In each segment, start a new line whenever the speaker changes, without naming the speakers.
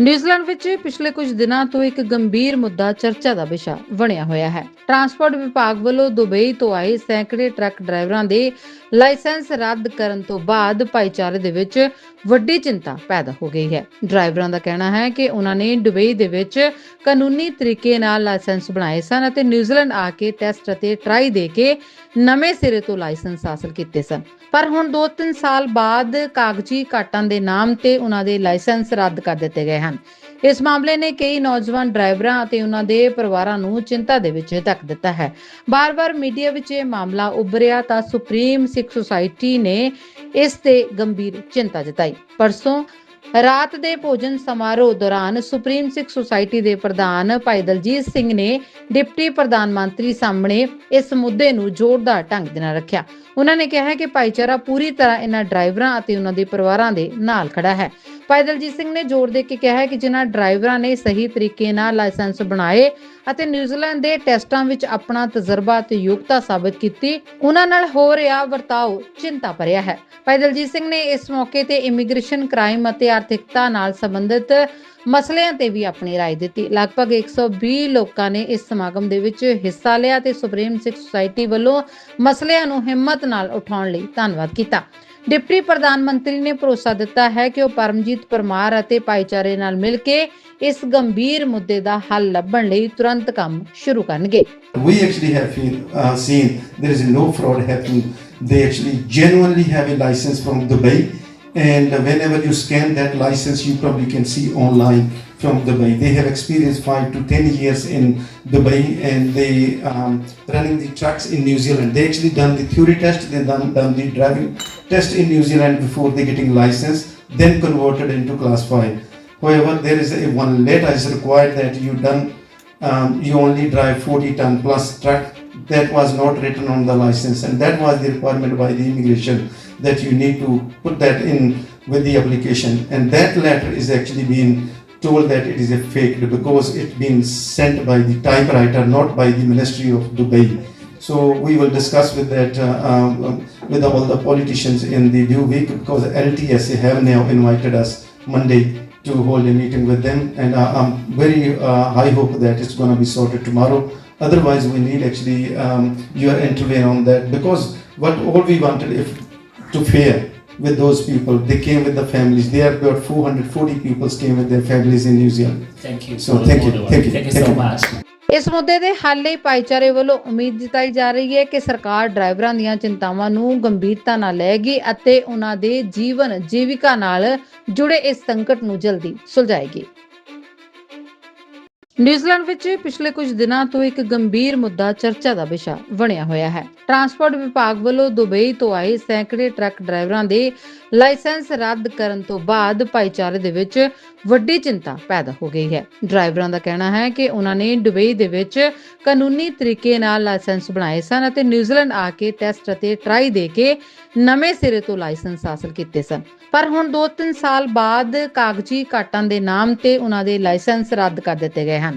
New Zealand ਵਿੱਚ ਪਿਛਲੇ ਕੁਝ ਦਿਨਾਂ ਤੋਂ ਇੱਕ ਗੰਭੀਰ ਮੁੱਦਾ ਚਰਚਾ ਦਾ ਵਿਸ਼ਾ ਬਣਿਆ ਹੋਇਆ ਹੈ। ਟਰਾਂਸਪੋਰਟ ਵਿਭਾਗ ਵੱਲੋਂ ਦੁਬਈ ਤੋਂ ਆਏ ਸੈਂਕੜੇ ਟਰੱਕ ਡਰਾਈਵਰਾਂ ਦੇ ਲਾਇਸੈਂਸ ਰੱਦ ਕਰਨ ਤੋਂ ਬਾਅਦ ਭਾਈਚਾਰੇ ਦੇ ਵਿੱਚ ਵੱਡੀ ਚਿੰਤਾ ਪੈਦਾ ਹੋ ਗਈ ਹੈ। ਡਰਾਈਵਰਾਂ ਦਾ ਕਹਿਣਾ ਹੈ ਕਿ ਉਹਨਾਂ ਨੇ ਦੁਬਈ ਦੇ ਵਿੱਚ ਕਾਨੂੰਨੀ ਤਰੀਕੇ ਨਾਲ ਲਾਇਸੈਂਸ ਬਣਾਏ ਸਨ ਅਤੇ ਨਿਊਜ਼ੀਲੈਂਡ ਆ ਕੇ ਟੈਸਟ ਅਤੇ ਟਰਾਈ ਦੇ ਕੇ ਨਵੇਂ ਸਿਰੇ ਤੋਂ ਲਾਇਸੈਂਸ ਹਾਸਲ ਕੀਤੇ ਸਨ। ਪਰ ਹੁਣ 2-3 ਸਾਲ ਬਾਅਦ ਕਾਗਜ਼ੀ ਘਾਟਾਂ ਦੇ ਨਾਮ ਤੇ ਉਹਨਾਂ ਦੇ ਲਾਇਸੈਂਸ ਰੱਦ ਕਰ ਦਿੱਤੇ ਗਏ ਹਨ। ਇਸ ਮਾਮਲੇ ਨੇ ਕਈ ਨੌਜਵਾਨ ਡਰਾਈਵਰਾਂ ਅਤੇ ਉਹਨਾਂ ਦੇ ਪਰਿਵਾਰਾਂ ਨੂੰ ਚਿੰਤਾ ਦੇ ਵਿੱਚ ਧੱਕ ਦਿੱਤਾ ਹੈ। ਬਾਰ-ਬਾਰ ਮੀਡੀਆ ਵਿੱਚ ਇਹ ਮਾਮਲਾ ਉੱਭਰਿਆ ਤਾਂ ਸੁਪਰੀਮ ਸਿੱਖ ਸੁਸਾਇਟੀ ਨੇ ਇਸ ਤੇ ਗੰਭੀਰ ਚਿੰਤਾ ਜਤਾਈ। ਪਰਸੋਂ ਰਾਤ ਦੇ ਭੋਜਨ ਸਮਾਰੋਹ ਦੌਰਾਨ ਸੁਪਰੀਮ ਸਿੱਖ ਸੁਸਾਇਟੀ ਦੇ ਪ੍ਰਧਾਨ ਭਾਈ ਦਲਜੀਤ ਸਿੰਘ ਨੇ ਡਿਪਟੀ ਪ੍ਰਧਾਨ ਮੰਤਰੀ ਸਾਹਮਣੇ ਇਸ ਮੁੱਦੇ ਨੂੰ ਜ਼ੋਰਦਾਰ ਢੰਗ ਦੇ ਨਾਲ ਰੱਖਿਆ। ਉਹਨਾਂ ਨੇ ਕਿਹਾ ਕਿ ਭਾਈਚਾਰਾ ਪੂਰੀ ਤਰ੍ਹਾਂ ਇਹਨਾਂ ਡਰਾਈਵਰਾਂ ਅਤੇ ਉਹਨਾਂ ਦੇ ਪਰਿਵਾਰਾਂ ਦੇ ਨਾਲ ਖੜਾ ਹੈ। ਭਾਈ ਦਲਜੀਤ ਸਿੰਘ ਨੇ ਜ਼ੋਰ ਦੇ ਕੇ ਕਿਹਾ ਕਿ ਜਿਨ੍ਹਾਂ ਡਰਾਈਵਰਾਂ ਨੇ ਸਹੀ ਤਰੀਕੇ ਨਾਲ ਲਾਇਸੈਂਸ ਬਣਾਏ ਅਤੇ ਨਿਊਜ਼ੀਲੈਂਡ ਦੇ ਟੈਸਟਾਂ ਵਿੱਚ ਆਪਣਾ ਤਜਰਬਾ ਤੇ ਯੋਗਤਾ ਸਾਬਤ ਕੀਤੀ ਉਹਨਾਂ ਨਾਲ ਹੋ ਰਿਹਾ ਵਰਤਾਓ ਚਿੰਤਾ ਭਰਿਆ ਹੈ ਭਾਈ ਦਲਜੀਤ ਸਿੰਘ ਨੇ ਇਸ ਮੌਕੇ ਤੇ ਇਮੀਗ੍ਰੇਸ਼ਨ ਕ੍ਰਾਈਮ ਅਤੇ ਆਰਥਿਕਤਾ ਨਾਲ ਸੰਬੰਧਿਤ ਮਸਲਿਆਂ ਤੇ ਵੀ ਆਪਣੀ رائے ਦਿੱਤੀ ਲਗਭਗ 120 ਲੋਕਾਂ ਨੇ ਇਸ ਸਮਾਗਮ ਦੇ ਵਿੱਚ ਹਿੱਸਾ ਲਿਆ ਤੇ ਸੁਪਰੀਮ ਸਿੱਖ ਸੁਸਾਇਟੀ ਵੱਲੋਂ ਮਸਲਿਆਂ ਨੂੰ ਹਿੰਮਤ ਨਾਲ ਉਠਾਉਣ ਲਈ ਧੰਨਵਾਦ ਕੀਤਾ ਡਿਪਟੀ ਪ੍ਰਧਾਨ ਮੰਤਰੀ ਨੇ ਭਰੋਸਾ ਦਿੱਤਾ ਹੈ ਕਿ ਉਹ ਪਰਮਜੀਤ ਪਰਮਾਰ ਅਤੇ ਭਾਈਚਾਰੇ ਨਾਲ ਮਿਲ ਕੇ ਇਸ ਗੰਭੀਰ ਮੁੱਦੇ ਦਾ ਹੱਲ ਲੱਭਣ ਲਈ ਤੁਰੰਤ ਕੰਮ ਸ਼ੁਰੂ ਕਰਨਗੇ
We actually have feel, uh, seen there is no fraud happening. They actually genuinely have a license from Dubai, and whenever you scan that license, you probably can see online from Dubai. They have experienced five to ten years in Dubai, and they um, running the trucks in New Zealand. They actually done the theory test, they done, done the driving test in New Zealand before they getting license, then converted into class five. However, there is a one letter is required that you done um, you only drive 40 ton plus truck that was not written on the license and that was the requirement by the immigration that you need to put that in with the application and that letter is actually being told that it is a fake because it's been sent by the typewriter not by the ministry of dubai so we will discuss with that uh, um, with all the politicians in the due week because LTSA have now invited us Monday to hold a meeting with them and uh, I'm very uh, high hope that it's going to be sorted tomorrow. Otherwise, we need actually um, your intervene on that because what all we wanted if to fair with those people. They came with the families. They have got 440 people came with their families in New Zealand.
Thank you.
So, thank you,
all the
thank you,
Thank you so much.
ਇਸ ਮੁੱਦੇ ਦੇ ਹੱਲ ਲਈ ਭਾਈਚਾਰੇ ਵੱਲੋਂ ਉਮੀਦ ਜਤਾਈ ਜਾ ਰਹੀ ਹੈ ਕਿ ਸਰਕਾਰ ਡਰਾਈਵਰਾਂ ਦੀਆਂ ਚਿੰਤਾਵਾਂ ਨੂੰ ਗੰਭੀਰਤਾ ਨਾਲ ਲਏਗੀ ਅਤੇ ਉਹਨਾਂ ਦੇ ਜੀਵਨ ਜੀਵਿਕਾ ਨਾਲ ਜੁੜੇ ਇਸ ਸੰਕਟ ਨੂੰ ਜਲਦੀ ਸੁਲਝਾਏਗੀ। ਨਿਊਜ਼ੀਲੈਂਡ ਵਿੱਚ ਪਿਛਲੇ ਕੁਝ ਦਿਨਾਂ ਤੋਂ ਇੱਕ ਗੰਭੀਰ ਮੁੱਦਾ ਚਰਚਾ ਦਾ ਵਿਸ਼ਾ ਬਣਿਆ ਹੋਇਆ ਹੈ। ਟਰਾਂਸਪੋਰਟ ਵਿਭਾਗ ਵੱਲੋਂ ਦੁਬਈ ਤੋਂ ਆਏ ਸੈਂਕੜੇ ਟਰੱਕ ਡਰਾਈਵਰਾਂ ਦੇ ਲਾਇਸੈਂਸ ਰੱਦ ਕਰਨ ਤੋਂ ਬਾਅਦ ਭਾਈਚਾਰੇ ਦੇ ਵਿੱਚ ਵੱਡੀ ਚਿੰਤਾ ਪੈਦਾ ਹੋ ਗਈ ਹੈ। ਡਰਾਈਵਰਾਂ ਦਾ ਕਹਿਣਾ ਹੈ ਕਿ ਉਹਨਾਂ ਨੇ ਦੁਬਈ ਦੇ ਵਿੱਚ ਕਾਨੂੰਨੀ ਤਰੀਕੇ ਨਾਲ ਲਾਇਸੈਂਸ ਬਣਾਏ ਸਨ ਅਤੇ ਨਿਊਜ਼ੀਲੈਂਡ ਆ ਕੇ ਟੈਸਟ ਅਤੇ ਟਰਾਈ ਦੇ ਕੇ ਨਵੇਂ ਸਿਰੇ ਤੋਂ ਲਾਇਸੈਂਸ ਹਾਸਲ ਕੀਤੇ ਸਨ। ਪਰ ਹੁਣ 2-3 ਸਾਲ ਬਾਅਦ ਕਾਗਜ਼ੀ ਘਾਟਾਂ ਦੇ ਨਾਮ ਤੇ ਉਹਨਾਂ ਦੇ ਲਾਇਸੈਂਸ ਰੱਦ ਕਰ ਦਿੱਤੇ ਗਏ ਹਨ।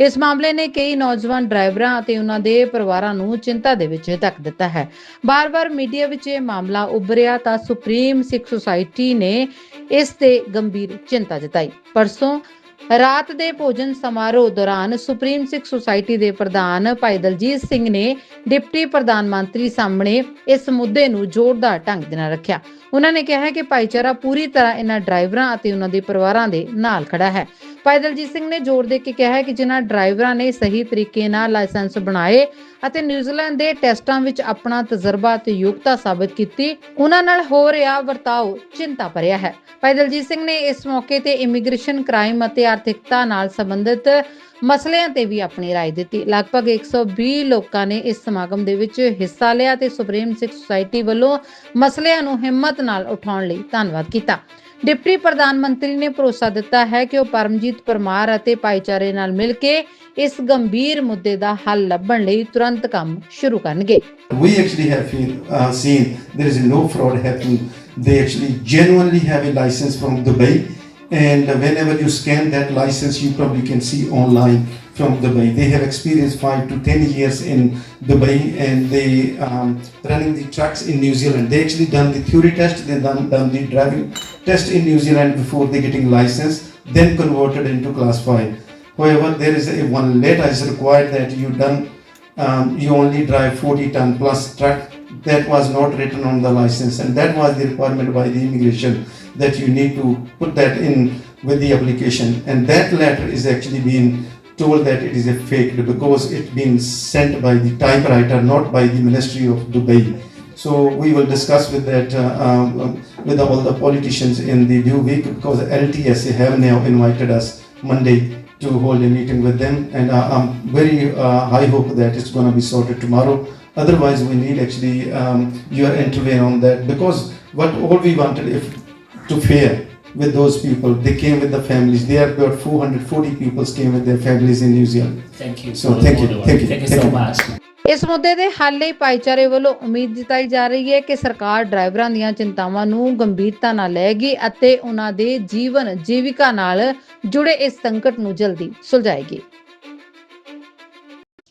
ਇਸ ਮਾਮਲੇ ਨੇ ਕਈ ਨੌਜਵਾਨ ਡਰਾਈਵਰਾਂ ਅਤੇ ਉਹਨਾਂ ਦੇ ਪਰਿਵਾਰਾਂ ਨੂੰ ਚਿੰਤਾ ਦੇ ਵਿੱਚ ਧੱਕ ਦਿੱਤਾ ਹੈ। ਬਾਰ-ਬਾਰ ਮੀਡੀਆ ਵਿੱਚ ਇਹ ਮਾਮਲਾ ਉੱਭਰਿਆ ਤਾਂ ਸੁਪਰੀਮ ਸਿੱਖ ਸੁਸਾਇਟੀ ਨੇ ਇਸ ਤੇ ਗੰਭੀਰ ਚਿੰਤਾ ਜਤਾਈ। ਪਰਸੋਂ ਰਾਤ ਦੇ ਭੋਜਨ ਸਮਾਰੋਹ ਦੌਰਾਨ ਸੁਪਰੀਮ ਸਿੱਖ ਸੁਸਾਇਟੀ ਦੇ ਪ੍ਰਧਾਨ ਭਾਈ ਦਲਜੀਤ ਸਿੰਘ ਨੇ ਡਿਪਟੀ ਪ੍ਰਧਾਨ ਮੰਤਰੀ ਸਾਹਮਣੇ ਇਸ ਮੁੱਦੇ ਨੂੰ ਜ਼ੋਰਦਾਰ ਢੰਗ ਦੇ ਨਾਲ ਰੱਖਿਆ। ਉਹਨਾਂ ਨੇ ਕਿਹਾ ਕਿ ਭਾਈਚਾਰਾ ਪੂਰੀ ਤਰ੍ਹਾਂ ਇਹਨਾਂ ਡਰਾਈਵਰਾਂ ਅਤੇ ਉਹਨਾਂ ਦੇ ਪਰਿਵਾਰਾਂ ਦੇ ਨਾਲ ਖੜਾ ਹੈ। ਭਾਈ ਦਲਜੀਤ ਸਿੰਘ ਨੇ ਜ਼ੋਰ ਦੇ ਕੇ ਕਿਹਾ ਕਿ ਜਿਨ੍ਹਾਂ ਡਰਾਈਵਰਾਂ ਨੇ ਸਹੀ ਤਰੀਕੇ ਨਾਲ ਲਾਇਸੈਂਸ ਬਣਾਏ ਅਤੇ ਨਿਊਜ਼ੀਲੈਂਡ ਦੇ ਟੈਸਟਾਂ ਵਿੱਚ ਆਪਣਾ ਤਜਰਬਾ ਤੇ ਯੋਗਤਾ ਸਾਬਤ ਕੀਤੀ ਉਹਨਾਂ ਨਾਲ ਹੋ ਰਿਹਾ ਵਰਤਾਓ ਚਿੰਤਾ ਭਰਿਆ ਹੈ ਭਾਈ ਦਲਜੀਤ ਸਿੰਘ ਨੇ ਇਸ ਮੌਕੇ ਤੇ ਇਮੀਗ੍ਰੇਸ਼ਨ ਕ੍ਰਾਈਮ ਅਤੇ ਆਰਥਿਕਤਾ ਨਾਲ ਸੰਬੰਧਿਤ ਮਸਲਿਆਂ ਤੇ ਵੀ ਆਪਣੀ رائے ਦਿੱਤੀ ਲਗਭਗ 120 ਲੋਕਾਂ ਨੇ ਇਸ ਸਮਾਗਮ ਦੇ ਵਿੱਚ ਹਿੱਸਾ ਲਿਆ ਤੇ ਸੁਪਰੀਮ ਸਿੱਖ ਸੁਸਾਇਟੀ ਵੱਲੋਂ ਮਸਲਿਆਂ ਨੂੰ ਹਿੰਮਤ ਨਾਲ ਉਠਾਉਣ ਲਈ ਧੰਨਵਾਦ ਕੀਤਾ ਡਿਪਟੀ ਪ੍ਰਧਾਨ ਮੰਤਰੀ ਨੇ ਭਰੋਸਾ ਦਿੱਤਾ ਹੈ ਕਿ ਉਹ ਪਰਮਜੀਤ ਪਰਮਾਰ ਅਤੇ ਭਾਈਚਾਰੇ ਨਾਲ ਮਿਲ ਕੇ ਇਸ ਗੰਭੀਰ ਮੁੱਦੇ ਦਾ ਹੱਲ ਲੱਭਣ ਲਈ ਤੁਰੰਤ ਕੰਮ ਸ਼ੁਰੂ ਕਰਨਗੇ
We actually have feel, uh, seen there is no fraud happening. They actually genuinely have a license from Dubai, and whenever you scan that license, you probably can see online from Dubai. They have experienced five to ten years in Dubai, and they um, running the trucks in New Zealand. They actually done the theory test, they done done the driving test in New Zealand before they getting license. then converted into class 5. However, there is a one letter is required that you done um, you only drive 40 ton plus truck. That was not written on the license, and that was the requirement by the immigration that you need to put that in with the application. And that letter is actually being told that it is a fake because it's been sent by the typewriter, not by the Ministry of Dubai. So we will discuss with that uh, um, with all the politicians in the due week because LTSA have now invited us Monday to hold a meeting with them, and uh, I'm very uh, high hope that it's going to be sorted tomorrow. Otherwise, we need actually um, your intervene on that because what all we wanted if to fair with those people. They came with the families. There are about 440 people came with their families in New Zealand.
Thank you.
So, thank you, thank you,
Thank you so much.
ਇਸ ਮੁੱਦੇ ਦੇ ਹੱਲ ਲਈ ਭਾਈਚਾਰੇ ਵੱਲੋਂ ਉਮੀਦ ਜਤਾਈ ਜਾ ਰਹੀ ਹੈ ਕਿ ਸਰਕਾਰ ਡਰਾਈਵਰਾਂ ਦੀਆਂ ਚਿੰਤਾਵਾਂ ਨੂੰ ਗੰਭੀਰਤਾ ਨਾਲ ਲਏਗੀ ਅਤੇ ਉਹਨਾਂ ਦੇ ਜੀਵਨ ਜੀਵਿਕਾ ਨਾਲ ਜੁੜੇ ਇਸ ਸੰਕਟ ਨੂੰ ਜਲਦੀ ਸੁਲਝਾਏਗੀ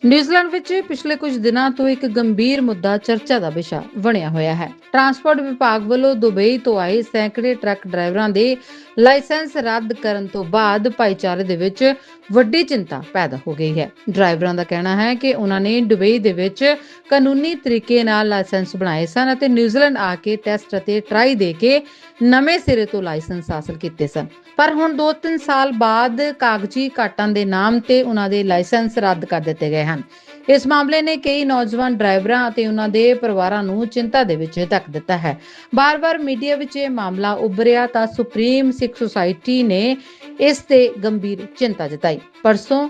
ਨਿਊਜ਼ੀਲੈਂਡ ਵਿੱਚ ਪਿਛਲੇ ਕੁਝ ਦਿਨਾਂ ਤੋਂ ਇੱਕ ਗੰਭੀਰ ਮੁੱਦਾ ਚਰਚਾ ਦਾ ਵਿਸ਼ਾ ਬਣਿਆ ਹੋਇਆ ਹੈ। ਟਰਾਂਸਪੋਰਟ ਵਿਭਾਗ ਵੱਲੋਂ ਦੁਬਈ ਤੋਂ ਆਏ ਸੈਂਕੜੇ ਟਰੱਕ ਡਰਾਈਵਰਾਂ ਦੇ ਲਾਇਸੈਂਸ ਰੱਦ ਕਰਨ ਤੋਂ ਬਾਅਦ ਭਾਈਚਾਰੇ ਦੇ ਵਿੱਚ ਵੱਡੀ ਚਿੰਤਾ ਪੈਦਾ ਹੋ ਗਈ ਹੈ। ਡਰਾਈਵਰਾਂ ਦਾ ਕਹਿਣਾ ਹੈ ਕਿ ਉਹਨਾਂ ਨੇ ਦੁਬਈ ਦੇ ਵਿੱਚ ਕਾਨੂੰਨੀ ਤਰੀਕੇ ਨਾਲ ਲਾਇਸੈਂਸ ਬਣਾਏ ਸਨ ਅਤੇ ਨਿਊਜ਼ੀਲੈਂਡ ਆ ਕੇ ਟੈਸਟ ਅਤੇ ਟਰਾਈ ਦੇ ਕੇ ਨਵੇਂ ਸਿਰੇ ਤੋਂ ਲਾਇਸੈਂਸ ਹਾਸਲ ਕੀਤੇ ਸਨ। ਪਰ ਹੁਣ 2-3 ਸਾਲ ਬਾਅਦ ਕਾਗਜ਼ੀ ਘਾਟਾਂ ਦੇ ਨਾਮ ਤੇ ਉਹਨਾਂ ਦੇ ਲਾਇਸੈਂਸ ਰੱਦ ਕਰ ਦਿੱਤੇ ਗਏ ਹਨ। ਇਸ ਮਾਮਲੇ ਨੇ ਕਈ ਨੌਜਵਾਨ ਡਰਾਈਵਰਾਂ ਅਤੇ ਉਹਨਾਂ ਦੇ ਪਰਿਵਾਰਾਂ ਨੂੰ ਚਿੰਤਾ ਦੇ ਵਿੱਚ ਧੱਕ ਦਿੱਤਾ ਹੈ। ਬਾਰ-ਬਾਰ ਮੀਡੀਆ ਵਿੱਚ ਇਹ ਮਾਮਲਾ ਉੱਭਰਿਆ ਤਾਂ ਸੁਪਰੀਮ ਸਿੱਖ ਸੁਸਾਇਟੀ ਨੇ ਇਸ ਤੇ ਗੰਭੀਰ ਚਿੰਤਾ ਜਤਾਈ। ਪਰਸੋਂ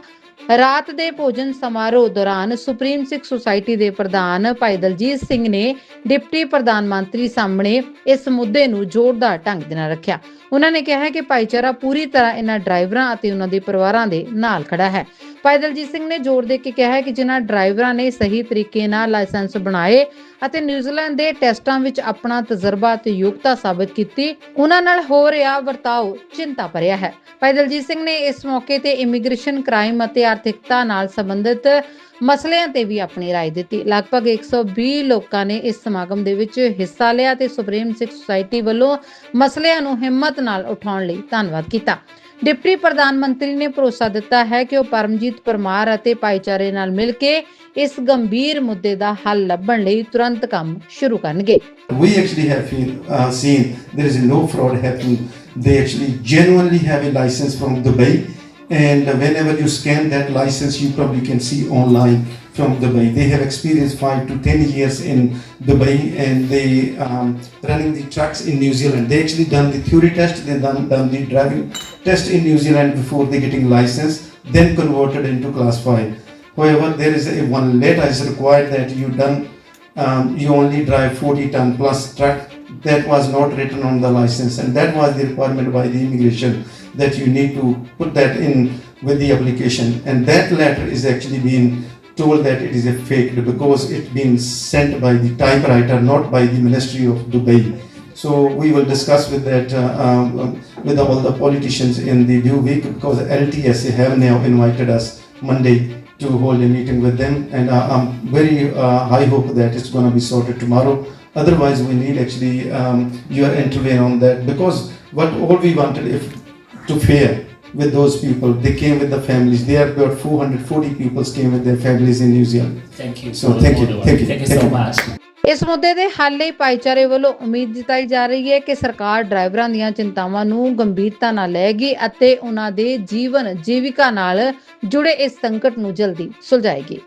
ਰਾਤ ਦੇ ਭੋਜਨ ਸਮਾਰੋਹ ਦੌਰਾਨ ਸੁਪਰੀਮ ਸਿੱਖ ਸੁਸਾਇਟੀ ਦੇ ਪ੍ਰਧਾਨ ਭਾਈ ਦਲਜੀਤ ਸਿੰਘ ਨੇ ਡਿਪਟੀ ਪ੍ਰਧਾਨ ਮੰਤਰੀ ਸਾਹਮਣੇ ਇਸ ਮੁੱਦੇ ਨੂੰ ਜ਼ੋਰਦਾਰ ਢੰਗ ਦੇ ਨਾਲ ਰੱਖਿਆ। ਉਹਨਾਂ ਨੇ ਕਿਹਾ ਕਿ ਭਾਈਚਾਰਾ ਪੂਰੀ ਤਰ੍ਹਾਂ ਇਹਨਾਂ ਡਰਾਈਵਰਾਂ ਅਤੇ ਉਹਨਾਂ ਦੇ ਪਰਿਵਾਰਾਂ ਦੇ ਨਾਲ ਖੜਾ ਹੈ। ਭਾਈ ਦਲਜੀਤ ਸਿੰਘ ਨੇ ਜ਼ੋਰ ਦੇ ਕੇ ਕਿਹਾ ਹੈ ਕਿ ਜਿਨ੍ਹਾਂ ਡਰਾਈਵਰਾਂ ਨੇ ਸਹੀ ਤਰੀਕੇ ਨਾਲ ਲਾਇਸੈਂਸ ਬਣਾਏ ਅਤੇ ਨਿਊਜ਼ੀਲੈਂਡ ਦੇ ਟੈਸਟਾਂ ਵਿੱਚ ਆਪਣਾ ਤਜਰਬਾ ਤੇ ਯੋਗਤਾ ਸਾਬਤ ਕੀਤੀ ਉਹਨਾਂ ਨਾਲ ਹੋ ਰਿਹਾ ਵਰਤਾਓ ਚਿੰਤਾ ਭਰਿਆ ਹੈ ਭਾਈ ਦਲਜੀਤ ਸਿੰਘ ਨੇ ਇਸ ਮੌਕੇ ਤੇ ਇਮੀਗ੍ਰੇਸ਼ਨ ਕ੍ਰਾਈਮ ਅਤੇ ਆਰਥਿਕਤਾ ਨਾਲ ਸੰਬੰਧਿਤ ਮਸਲਿਆਂ ਤੇ ਵੀ ਆਪਣੀ رائے ਦਿੱਤੀ ਲਗਭਗ 120 ਲੋਕਾਂ ਨੇ ਇਸ ਸਮਾਗਮ ਦੇ ਵਿੱਚ ਹਿੱਸਾ ਲਿਆ ਤੇ ਸੁਪਰੀਮ ਸਿੱਖ ਸੁਸਾਇਟੀ ਵੱਲੋਂ ਮਸਲਿਆਂ ਨੂੰ ਹਿੰਮਤ ਨਾਲ ਉਠਾਉਣ ਲਈ ਧੰਨਵਾਦ ਕੀਤਾ ਡਿਪਟੀ ਪ੍ਰਧਾਨ ਮੰਤਰੀ ਨੇ ਭਰੋਸਾ ਦਿੱਤਾ ਹੈ ਕਿ ਉਹ ਪਰਮਜੀਤ ਪਰਮਾਰ ਅਤੇ ਭਾਈਚਾਰੇ ਨਾਲ ਮਿਲ ਕੇ ਇਸ ਗੰਭੀਰ ਮੁੱਦੇ ਦਾ ਹੱਲ ਲੱਭਣ ਲਈ ਤੁਰੰਤ ਕੰਮ ਸ਼ੁਰੂ ਕਰਨਗੇ
We actually have feel, uh, seen there is no fraud happening. They actually genuinely have a license from Dubai, and whenever you scan that license, you probably can see online from Dubai. They have experienced five to ten years in Dubai, and they um, running the trucks in New Zealand. They actually done the theory test, they done, done the driving test in New Zealand before they getting license, then converted into class five. However, there is a one letter is required that you done um, you only drive 40 ton plus truck. That was not written on the license, and that was the requirement by the immigration that you need to put that in with the application. And that letter is actually being told that it is a fake because it's been sent by the typewriter, not by the Ministry of Dubai. So we will discuss with that uh, um, with all the politicians in the due week because LTSA have now invited us Monday to hold a meeting with them, and uh, I'm very uh, high hope that it's going to be sorted tomorrow. Otherwise, we need actually um, your intervene on that because what all we wanted if to fair with those people. They came with the families. They have got 440 people came with their families in New Zealand.
Thank you.
So, thank you, thank you,
Thank you
thank
so much.
ਇਸ ਮੁੱਦੇ ਦੇ ਹੱਲ ਲਈ ਭਾਈਚਾਰੇ ਵੱਲੋਂ ਉਮੀਦ ਜਤਾਈ ਜਾ ਰਹੀ ਹੈ ਕਿ ਸਰਕਾਰ ਡਰਾਈਵਰਾਂ ਦੀਆਂ ਚਿੰਤਾਵਾਂ ਨੂੰ ਗੰਭੀਰਤਾ ਨਾਲ ਲਏਗੀ ਅਤੇ ਉਹਨਾਂ ਦੇ ਜੀਵਨ ਜੀਵਿਕਾ ਨਾਲ ਜੁੜੇ ਇਸ ਸੰਕਟ ਨੂੰ ਜਲਦੀ ਸੁਲਝਾਏਗੀ।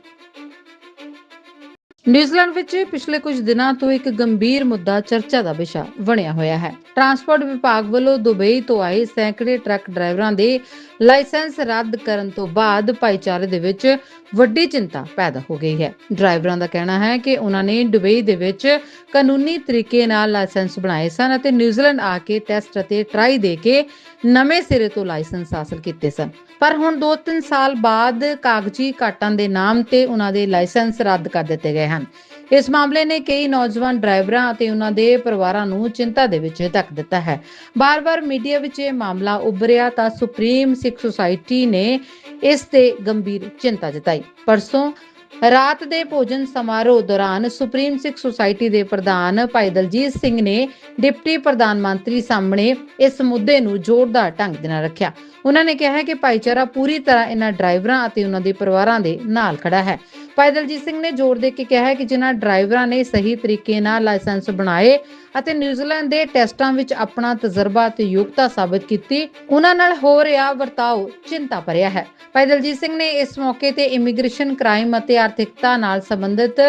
ਨਿਊਜ਼ੀਲੈਂਡ ਵਿੱਚ ਪਿਛਲੇ ਕੁਝ ਦਿਨਾਂ ਤੋਂ ਇੱਕ ਗੰਭੀਰ ਮੁੱਦਾ ਚਰਚਾ ਦਾ ਵਿਸ਼ਾ ਬਣਿਆ ਹੋਇਆ ਹੈ। ਟਰਾਂਸਪੋਰਟ ਵਿਭਾਗ ਵੱਲੋਂ ਦੁਬਈ ਤੋਂ ਆਏ ਸੈਂਕੜੇ ਟਰੱਕ ਡਰਾਈਵਰਾਂ ਦੇ ਲਾਇਸੈਂਸ ਰੱਦ ਕਰਨ ਤੋਂ ਬਾਅਦ ਭਾਈਚਾਰੇ ਦੇ ਵਿੱਚ ਵੱਡੀ ਚਿੰਤਾ ਪੈਦਾ ਹੋ ਗਈ ਹੈ। ਡਰਾਈਵਰਾਂ ਦਾ ਕਹਿਣਾ ਹੈ ਕਿ ਉਹਨਾਂ ਨੇ ਦੁਬਈ ਦੇ ਵਿੱਚ ਕਾਨੂੰਨੀ ਤਰੀਕੇ ਨਾਲ ਲਾਇਸੈਂਸ ਬਣਾਏ ਸਨ ਅਤੇ ਨਿਊਜ਼ੀਲੈਂਡ ਆ ਕੇ ਟੈਸਟ ਅਤੇ ਟਰਾਈ ਦੇ ਕੇ ਨਵੇਂ ਸਿਰੇ ਤੋਂ ਲਾਇਸੈਂਸ ਹਾਸਲ ਕੀਤੇ ਸਨ। ਪਰ ਹੁਣ 2-3 ਸਾਲ ਬਾਅਦ ਕਾਗਜ਼ੀ ਘਾਟਾਂ ਦੇ ਨਾਮ ਤੇ ਉਹਨਾਂ ਦੇ ਲਾਇਸੈਂਸ ਰੱਦ ਕਰ ਦਿੱਤੇ ਗਏ ਹਨ। ਇਸ ਮਾਮਲੇ ਨੇ ਕਈ ਨੌਜਵਾਨ ਡਰਾਈਵਰਾਂ ਅਤੇ ਉਹਨਾਂ ਦੇ ਪਰਿਵਾਰਾਂ ਨੂੰ ਚਿੰਤਾ ਦੇ ਵਿੱਚ ਧੱਕ ਦਿੱਤਾ ਹੈ। ਬਾਰ-ਬਾਰ ਮੀਡੀਆ ਵਿੱਚ ਇਹ ਮਾਮਲਾ ਉੱਭਰਿਆ ਤਾਂ ਸੁਪਰੀਮ ਸਿੱਖ ਸੁਸਾਇਟੀ ਨੇ ਇਸ ਤੇ ਗੰਭੀਰ ਚਿੰਤਾ ਜਤਾਈ। ਪਰਸੋਂ ਰਾਤ ਦੇ ਭੋਜਨ ਸਮਾਰੋਹ ਦੌਰਾਨ ਸੁਪਰੀਮ ਸਿੱਖ ਸੁਸਾਇਟੀ ਦੇ ਪ੍ਰਧਾਨ ਭਾਈ ਦਲਜੀਤ ਸਿੰਘ ਨੇ ਡਿਪਟੀ ਪ੍ਰਧਾਨ ਮੰਤਰੀ ਸਾਹਮਣੇ ਇਸ ਮੁੱਦੇ ਨੂੰ ਜ਼ੋਰਦਾਰ ਢੰਗ ਦੇ ਨਾਲ ਰੱਖਿਆ। ਉਹਨਾਂ ਨੇ ਕਿਹਾ ਕਿ ਭਾਈਚਾਰਾ ਪੂਰੀ ਤਰ੍ਹਾਂ ਇਹਨਾਂ ਡਰਾਈਵਰਾਂ ਅਤੇ ਉਹਨਾਂ ਦੇ ਪਰਿਵਾਰਾਂ ਦੇ ਨਾਲ ਖੜਾ ਹੈ। ਭਾਈ ਦਲਜੀਤ ਸਿੰਘ ਨੇ ਜ਼ੋਰ ਦੇ ਕੇ ਕਿਹਾ ਹੈ ਕਿ ਜਿਨ੍ਹਾਂ ਡਰਾਈਵਰਾਂ ਨੇ ਸਹੀ ਤਰੀਕੇ ਨਾਲ ਲਾਇਸੈਂਸ ਬਣਾਏ ਅਤੇ ਨਿਊਜ਼ੀਲੈਂਡ ਦੇ ਟੈਸਟਾਂ ਵਿੱਚ ਆਪਣਾ ਤਜਰਬਾ ਤੇ ਯੋਗਤਾ ਸਾਬਤ ਕੀਤੀ ਉਹਨਾਂ ਨਾਲ ਹੋ ਰਿਹਾ ਵਰਤਾਓ ਚਿੰਤਾ ਭਰਿਆ ਹੈ ਭਾਈ ਦਲਜੀਤ ਸਿੰਘ ਨੇ ਇਸ ਮੌਕੇ ਤੇ ਇਮੀਗ੍ਰੇਸ਼ਨ ਕ੍ਰਾਈਮ ਅਤੇ ਆਰਥਿਕਤਾ ਨਾਲ ਸੰਬੰਧਿਤ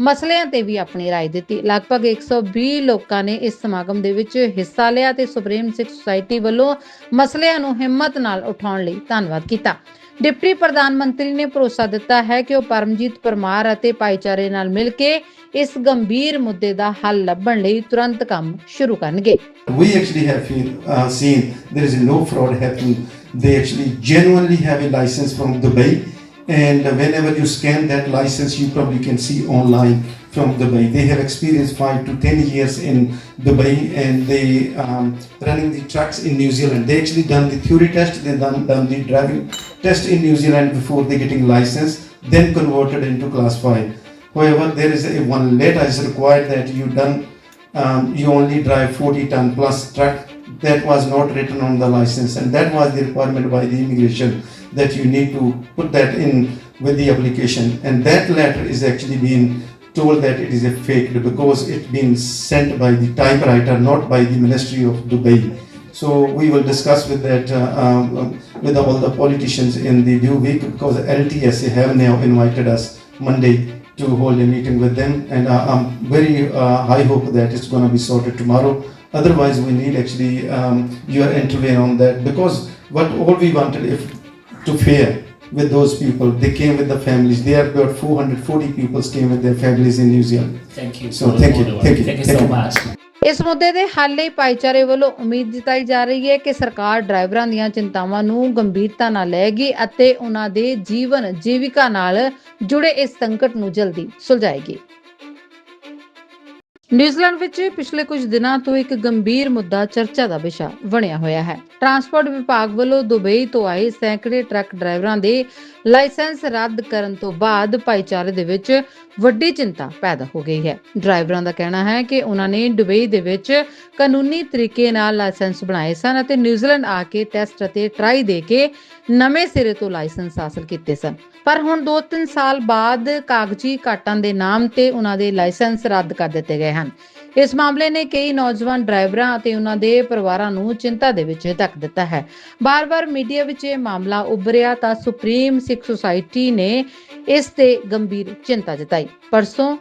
ਮਸਲਿਆਂ ਤੇ ਵੀ ਆਪਣੀ رائے ਦਿੱਤੀ ਲਗਭਗ 120 ਲੋਕਾਂ ਨੇ ਇਸ ਸਮਾਗਮ ਦੇ ਵਿੱਚ ਹਿੱਸਾ ਲਿਆ ਤੇ ਸੁਪਰੀਮ ਸਿੱਖ ਸੁਸਾਇਟੀ ਵੱਲੋਂ ਮਸਲਿਆਂ ਨੂੰ ਹਿੰਮਤ ਨਾਲ ਉਠਾਉਣ ਲਈ ਧੰਨਵਾਦ ਕੀਤਾ ਡਿਪਟੀ ਪ੍ਰਧਾਨ ਮੰਤਰੀ ਨੇ ਭਰੋਸਾ ਦਿੱਤਾ ਹੈ ਕਿ ਉਹ ਪਰਮਜੀਤ ਪਰਮਾਰ ਅਤੇ ਭਾਈਚਾਰੇ ਨਾਲ ਮਿਲ ਕੇ ਇਸ ਗੰਭੀਰ ਮੁੱਦੇ ਦਾ ਹੱਲ ਲੱਭਣ ਲਈ ਤੁਰੰਤ ਕੰਮ ਸ਼ੁਰੂ ਕਰਨਗੇ
We actually have feel, uh, seen there is no fraud happening. They actually genuinely have a license from Dubai, and whenever you scan that license, you probably can see online from Dubai. They have experienced five to ten years in Dubai, and they um, running the trucks in New Zealand. They actually done the theory test, they done, done the driving test in New Zealand before they getting license, then converted into class five. However, there is a one letter is required that you done um, you only drive 40 ton plus truck that was not written on the license and that was the requirement by the immigration that you need to put that in with the application and that letter is actually being told that it is a fake because it's been sent by the typewriter not by the ministry of dubai so we will discuss with that uh, um, um, with all the politicians in the due week because LTSA have now invited us Monday to hold a meeting with them and uh, I'm very uh, high hope that it's going to be sorted tomorrow. Otherwise, we need actually um, your intervene on that because what all we wanted if to fair with those people. They came with the families. There are about 440 people came with their families in New Zealand.
Thank you.
So, thank you, thank you,
Thank you so much.
ਇਸ ਮੁੱਦੇ ਦੇ ਹੱਲ ਲਈ ਭਾਈਚਾਰੇ ਵੱਲੋਂ ਉਮੀਦ ਜਤਾਈ ਜਾ ਰਹੀ ਹੈ ਕਿ ਸਰਕਾਰ ਡਰਾਈਵਰਾਂ ਦੀਆਂ ਚਿੰਤਾਵਾਂ ਨੂੰ ਗੰਭੀਰਤਾ ਨਾਲ ਲਏਗੀ ਅਤੇ ਉਹਨਾਂ ਦੇ ਜੀਵਨ ਜੀਵਿਕਾ ਨਾਲ ਜੁੜੇ ਇਸ ਸੰਕਟ ਨੂੰ ਜਲਦੀ ਸੁਲਝਾਏਗੀ ਨਿਊਜ਼ੀਲੈਂਡ ਵਿੱਚ ਪਿਛਲੇ ਕੁਝ ਦਿਨਾਂ ਤੋਂ ਇੱਕ ਗੰਭੀਰ ਮੁੱਦਾ ਚਰਚਾ ਦਾ ਵਿਸ਼ਾ ਬਣਿਆ ਹੋਇਆ ਹੈ। ਟਰਾਂਸਪੋਰਟ ਵਿਭਾਗ ਵੱਲੋਂ ਦੁਬਈ ਤੋਂ ਆਏ ਸੈਂਕੜੇ ਟਰੱਕ ਡਰਾਈਵਰਾਂ ਦੇ ਲਾਇਸੈਂਸ ਰੱਦ ਕਰਨ ਤੋਂ ਬਾਅਦ ਭਾਈਚਾਰੇ ਦੇ ਵਿੱਚ ਵੱਡੀ ਚਿੰਤਾ ਪੈਦਾ ਹੋ ਗਈ ਹੈ। ਡਰਾਈਵਰਾਂ ਦਾ ਕਹਿਣਾ ਹੈ ਕਿ ਉਹਨਾਂ ਨੇ ਦੁਬਈ ਦੇ ਵਿੱਚ ਕਾਨੂੰਨੀ ਤਰੀਕੇ ਨਾਲ ਲਾਇਸੈਂਸ ਬਣਾਏ ਸਨ ਅਤੇ ਨਿਊਜ਼ੀਲੈਂਡ ਆ ਕੇ ਟੈਸਟ ਅਤੇ ਟਰਾਈ ਦੇ ਕੇ ਨਵੇਂ ਸਿਰੇ ਤੋਂ ਲਾਇਸੈਂਸ ਹਾਸਲ ਕੀਤੇ ਸਨ। ਪਰ ਹੁਣ 2-3 ਸਾਲ ਬਾਅਦ ਕਾਗਜ਼ੀ ਘਾਟਾਂ ਦੇ ਨਾਮ ਤੇ ਉਹਨਾਂ ਦੇ ਲਾਇਸੈਂਸ ਰੱਦ ਕਰ ਦਿੱਤੇ ਗਏ ਹਨ। ਇਸ ਮਾਮਲੇ ਨੇ ਕਈ ਨੌਜਵਾਨ ਡਰਾਈਵਰਾਂ ਅਤੇ ਉਹਨਾਂ ਦੇ ਪਰਿਵਾਰਾਂ ਨੂੰ ਚਿੰਤਾ ਦੇ ਵਿੱਚ ਧੱਕ ਦਿੱਤਾ ਹੈ। ਬਾਰ-ਬਾਰ ਮੀਡੀਆ ਵਿੱਚ ਇਹ ਮਾਮਲਾ ਉੱਭਰਿਆ ਤਾਂ ਸੁਪਰੀਮ ਸਿੱਖ ਸੁਸਾਇਟੀ ਨੇ ਇਸ ਤੇ ਗੰਭੀਰ ਚਿੰਤਾ ਜਤਾਈ। ਪਰਸੋਂ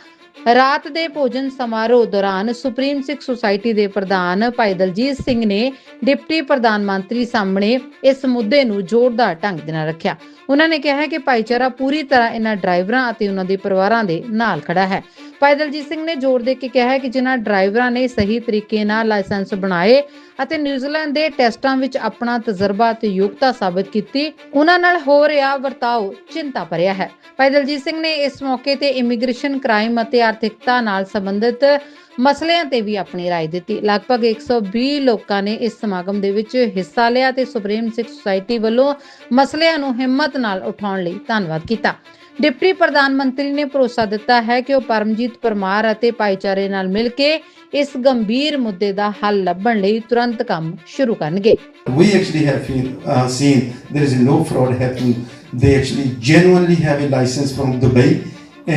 ਰਾਤ ਦੇ ਭੋਜਨ ਸਮਾਰੋਹ ਦੌਰਾਨ ਸੁਪਰੀਮ ਸਿੱਖ ਸੁਸਾਇਟੀ ਦੇ ਪ੍ਰਧਾਨ ਭਾਈ ਦਲਜੀਤ ਸਿੰਘ ਨੇ ਡਿਪਟੀ ਪ੍ਰਧਾਨ ਮੰਤਰੀ ਸਾਹਮਣੇ ਇਸ ਮੁੱਦੇ ਨੂੰ ਜ਼ੋਰਦਾਰ ਢੰਗ ਦੇ ਨਾਲ ਰੱਖਿਆ। ਉਹਨਾਂ ਨੇ ਕਿਹਾ ਕਿ ਭਾਈਚਾਰਾ ਪੂਰੀ ਤਰ੍ਹਾਂ ਇਹਨਾਂ ਡਰਾਈਵਰਾਂ ਅਤੇ ਉਹਨਾਂ ਦੇ ਪਰਿਵਾਰਾਂ ਦੇ ਨਾਲ ਖੜਾ ਹੈ। ਭਾਈ ਦਲਜੀਤ ਸਿੰਘ ਨੇ ਜ਼ੋਰ ਦੇ ਕੇ ਕਿਹਾ ਹੈ ਕਿ ਜਿਨ੍ਹਾਂ ਡਰਾਈਵਰਾਂ ਨੇ ਸਹੀ ਤਰੀਕੇ ਨਾਲ ਲਾਇਸੈਂਸ ਬਣਾਏ ਅਤੇ ਨਿਊਜ਼ੀਲੈਂਡ ਦੇ ਟੈਸਟਾਂ ਵਿੱਚ ਆਪਣਾ ਤਜਰਬਾ ਤੇ ਯੋਗਤਾ ਸਾਬਤ ਕੀਤੀ ਉਹਨਾਂ ਨਾਲ ਹੋ ਰਿਹਾ ਵਰਤਾਓ ਚਿੰਤਾ ਭਰਿਆ ਹੈ ਭਾਈ ਦਲਜੀਤ ਸਿੰਘ ਨੇ ਇਸ ਮੌਕੇ ਤੇ ਇਮੀਗ੍ਰੇਸ਼ਨ ਕ੍ਰਾਈਮ ਅਤੇ ਆਰਥਿਕਤਾ ਨਾਲ ਸੰਬੰਧਿਤ ਮਸਲਿਆਂ ਤੇ ਵੀ ਆਪਣੀ رائے ਦਿੱਤੀ ਲਗਭਗ 120 ਲੋਕਾਂ ਨੇ ਇਸ ਸਮਾਗਮ ਦੇ ਵਿੱਚ ਹਿੱਸਾ ਲਿਆ ਤੇ ਸੁਪਰੀਮ ਸਿੱਖ ਸੁਸਾਇਟੀ ਵੱਲੋਂ ਮਸਲਿਆਂ ਨੂੰ ਹਿੰਮਤ ਨਾਲ ਉਠਾਉਣ ਲਈ ਧੰਨਵਾਦ ਕੀਤਾ ਡਿਪਟੀ ਪ੍ਰਧਾਨ ਮੰਤਰੀ ਨੇ ਭਰੋਸਾ ਦਿੱਤਾ ਹੈ ਕਿ ਉਹ ਪਰਮਜੀਤ ਪਰਮਾਰ ਅਤੇ ਭਾਈਚਾਰੇ ਨਾਲ ਮਿਲ ਕੇ ਇਸ ਗੰਭੀਰ ਮੁੱਦੇ ਦਾ ਹੱਲ ਲੱਭਣ ਲਈ ਤੁਰੰਤ ਕੰਮ ਸ਼ੁਰੂ ਕਰਨਗੇ
We actually have feel, uh, seen there is no fraud happening. They actually genuinely have a license from Dubai,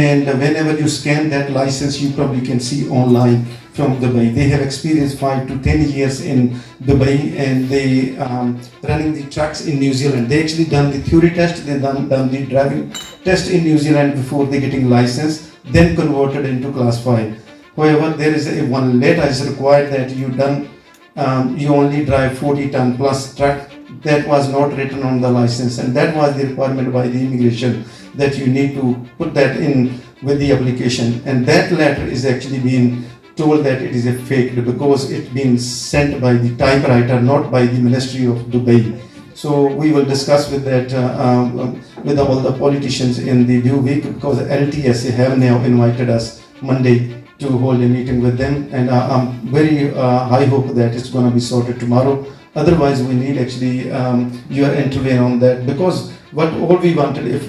and whenever you scan that license, you probably can see online from Dubai. They have experienced five to ten years in Dubai, and they um, running the trucks in New Zealand. They actually done the theory test, they done, done the driving test in New Zealand before they getting license, then converted into class five. However, there is a one letter is required that you done um, you only drive 40 ton plus truck that was not written on the license and that was the requirement by the immigration that you need to put that in with the application and that letter is actually being told that it is a fake because it's been sent by the typewriter not by the ministry of dubai so we will discuss with that uh, um, with all the politicians in the due week because LTSA have now invited us Monday to hold a meeting with them and uh, I'm very uh, high hope that it's going to be sorted tomorrow. Otherwise, we need actually um, your intervene on that because what all we wanted if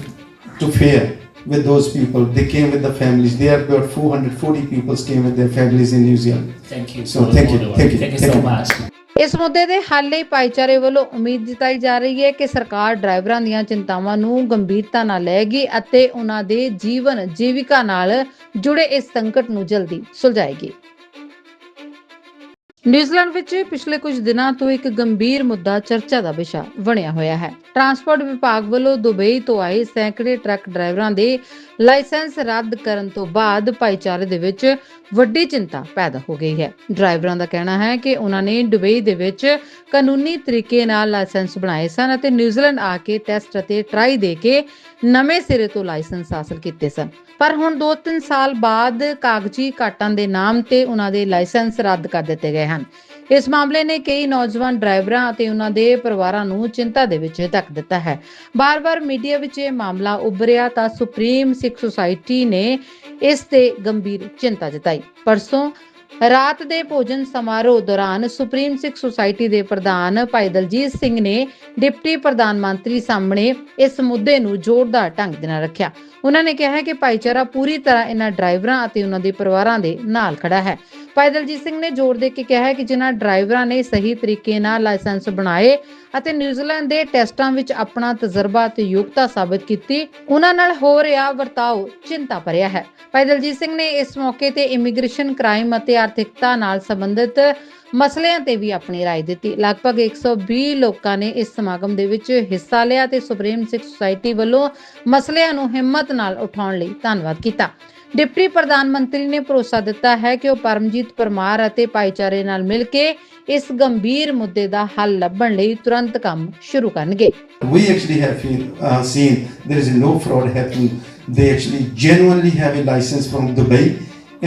to fair with those people. They came with the families. There about 440 people came with their families in New Zealand.
Thank you.
So, thank you,
the work.
thank you,
Thank you so much.
ਇਸ ਮੁੱਦੇ ਦੇ ਹੱਲ ਲਈ ਭਾਈਚਾਰੇ ਵੱਲੋਂ ਉਮੀਦ ਜਤਾਈ ਜਾ ਰਹੀ ਹੈ ਕਿ ਸਰਕਾਰ ਡਰਾਈਵਰਾਂ ਦੀਆਂ ਚਿੰਤਾਵਾਂ ਨੂੰ ਗੰਭੀਰਤਾ ਨਾਲ ਲਏਗੀ ਅਤੇ ਉਹਨਾਂ ਦੇ ਜੀਵਨ ਜੀਵਿਕਾ ਨਾਲ ਜੁੜੇ ਇਸ ਸੰਕਟ ਨੂੰ ਜਲਦੀ ਸੁਲਝਾਏਗੀ। ਨਿਊਜ਼ੀਲੈਂਡ ਵਿੱਚ ਪਿਛਲੇ ਕੁਝ ਦਿਨਾਂ ਤੋਂ ਇੱਕ ਗੰਭੀਰ ਮੁੱਦਾ ਚਰਚਾ ਦਾ ਵਿਸ਼ਾ ਬਣਿਆ ਹੋਇਆ ਹੈ। ਟਰਾਂਸਪੋਰਟ ਵਿਭਾਗ ਵੱਲੋਂ ਦੁਬਈ ਤੋਂ ਆਏ ਸੈਂਕੜੇ ਟਰੱਕ ਡਰਾਈਵਰਾਂ ਦੇ ਲਾਇਸੈਂਸ ਰੱਦ ਕਰਨ ਤੋਂ ਬਾਅਦ ਭਾਈਚਾਰੇ ਦੇ ਵਿੱਚ ਵੱਡੀ ਚਿੰਤਾ ਪੈਦਾ ਹੋ ਗਈ ਹੈ। ਡਰਾਈਵਰਾਂ ਦਾ ਕਹਿਣਾ ਹੈ ਕਿ ਉਹਨਾਂ ਨੇ ਦੁਬਈ ਦੇ ਵਿੱਚ ਕਾਨੂੰਨੀ ਤਰੀਕੇ ਨਾਲ ਲਾਇਸੈਂਸ ਬਣਾਏ ਸਨ ਅਤੇ ਨਿਊਜ਼ੀਲੈਂਡ ਆ ਕੇ ਟੈਸਟ ਅਤੇ ਟਰਾਈ ਦੇ ਕੇ ਨਵੇਂ ਸਿਰੇ ਤੋਂ ਲਾਇਸੈਂਸ ਹਾਸਲ ਕੀਤੇ ਸਨ। ਪਰ ਹੁਣ 2-3 ਸਾਲ ਬਾਅਦ ਕਾਗਜ਼ੀ ਕਾਟਾਂ ਦੇ ਨਾਮ ਤੇ ਉਹਨਾਂ ਦੇ ਲਾਇਸੈਂਸ ਰੱਦ ਕਰ ਦਿੱਤੇ ਗਏ ਹਨ। ਇਸ ਮਾਮਲੇ ਨੇ ਕਈ ਨੌਜਵਾਨ ਡਰਾਈਵਰਾਂ ਅਤੇ ਉਹਨਾਂ ਦੇ ਪਰਿਵਾਰਾਂ ਨੂੰ ਚਿੰਤਾ ਦੇ ਵਿੱਚ ਧੱਕ ਦਿੱਤਾ ਹੈ। ਬਾਰ-ਬਾਰ ਮੀਡੀਆ ਵਿੱਚ ਇਹ ਮਾਮਲਾ ਉੱਭਰਿਆ ਤਾਂ ਸੁਪਰੀਮ ਸਿੱਖ ਸੁਸਾਇਟੀ ਨੇ ਇਸ ਤੇ ਗੰਭੀਰ ਚਿੰਤਾ ਜਤਾਈ। ਪਰਸੋਂ ਰਾਤ ਦੇ ਭੋਜਨ ਸਮਾਰੋਹ ਦੌਰਾਨ ਸੁਪਰੀਮ ਸਿੱਖ ਸੁਸਾਇਟੀ ਦੇ ਪ੍ਰਧਾਨ ਭਾਈ ਦਲਜੀਤ ਸਿੰਘ ਨੇ ਡਿਪਟੀ ਪ੍ਰਧਾਨ ਮੰਤਰੀ ਸਾਹਮਣੇ ਇਸ ਮੁੱਦੇ ਨੂੰ ਜ਼ੋਰਦਾਰ ਢੰਗ ਦੇ ਨਾਲ ਰੱਖਿਆ। ਉਹਨਾਂ ਨੇ ਕਿਹਾ ਕਿ ਭਾਈਚਾਰਾ ਪੂਰੀ ਤਰ੍ਹਾਂ ਇਹਨਾਂ ਡਰਾਈਵਰਾਂ ਅਤੇ ਉਹਨਾਂ ਦੇ ਪਰਿਵਾਰਾਂ ਦੇ ਨਾਲ ਖੜਾ ਹੈ। ਭਾਈ ਦਲਜੀਤ ਸਿੰਘ ਨੇ ਜ਼ੋਰ ਦੇ ਕੇ ਕਿਹਾ ਹੈ ਕਿ ਜਿਨ੍ਹਾਂ ਡਰਾਈਵਰਾਂ ਨੇ ਸਹੀ ਤਰੀਕੇ ਨਾਲ ਲਾਇਸੈਂਸ ਬਣਾਏ ਅਤੇ ਨਿਊਜ਼ੀਲੈਂਡ ਦੇ ਟੈਸਟਾਂ ਵਿੱਚ ਆਪਣਾ ਤਜਰਬਾ ਤੇ ਯੋਗਤਾ ਸਾਬਤ ਕੀਤੀ ਉਹਨਾਂ ਨਾਲ ਹੋ ਰਿਹਾ ਵਰਤਾਓ ਚਿੰਤਾ ਭਰਿਆ ਹੈ ਭਾਈ ਦਲਜੀਤ ਸਿੰਘ ਨੇ ਇਸ ਮੌਕੇ ਤੇ ਇਮੀਗ੍ਰੇਸ਼ਨ ਕ੍ਰਾਈਮ ਅਤੇ ਆਰਥਿਕਤਾ ਨਾਲ ਸੰਬੰਧਿਤ ਮਸਲਿਆਂ ਤੇ ਵੀ ਆਪਣੀ رائے ਦਿੱਤੀ ਲਗਭਗ 120 ਲੋਕਾਂ ਨੇ ਇਸ ਸਮਾਗਮ ਦੇ ਵਿੱਚ ਹਿੱਸਾ ਲਿਆ ਤੇ ਸੁਪਰੀਮ ਸਿੱਖ ਸੁਸਾਇਟੀ ਵੱਲੋਂ ਮਸਲਿਆਂ ਨੂੰ ਹਿੰਮਤ ਨਾਲ ਉਠਾਉਣ ਲਈ ਧੰਨਵਾਦ ਕੀਤਾ ਡਿਪਟੀ ਪ੍ਰਧਾਨ ਮੰਤਰੀ ਨੇ ਭਰੋਸਾ ਦਿੱਤਾ ਹੈ ਕਿ ਉਹ ਪਰਮਜੀਤ ਪਰਮਾਰ ਅਤੇ ਭਾਈਚਾਰੇ ਨਾਲ ਮਿਲ ਕੇ ਇਸ ਗੰਭੀਰ ਮੁੱਦੇ ਦਾ ਹੱਲ ਲੱਭਣ ਲਈ ਤੁਰੰਤ ਕੰਮ ਸ਼ੁਰੂ ਕਰਨਗੇ
We actually have feel, uh, seen there is no fraud happening. They actually genuinely have a license from Dubai,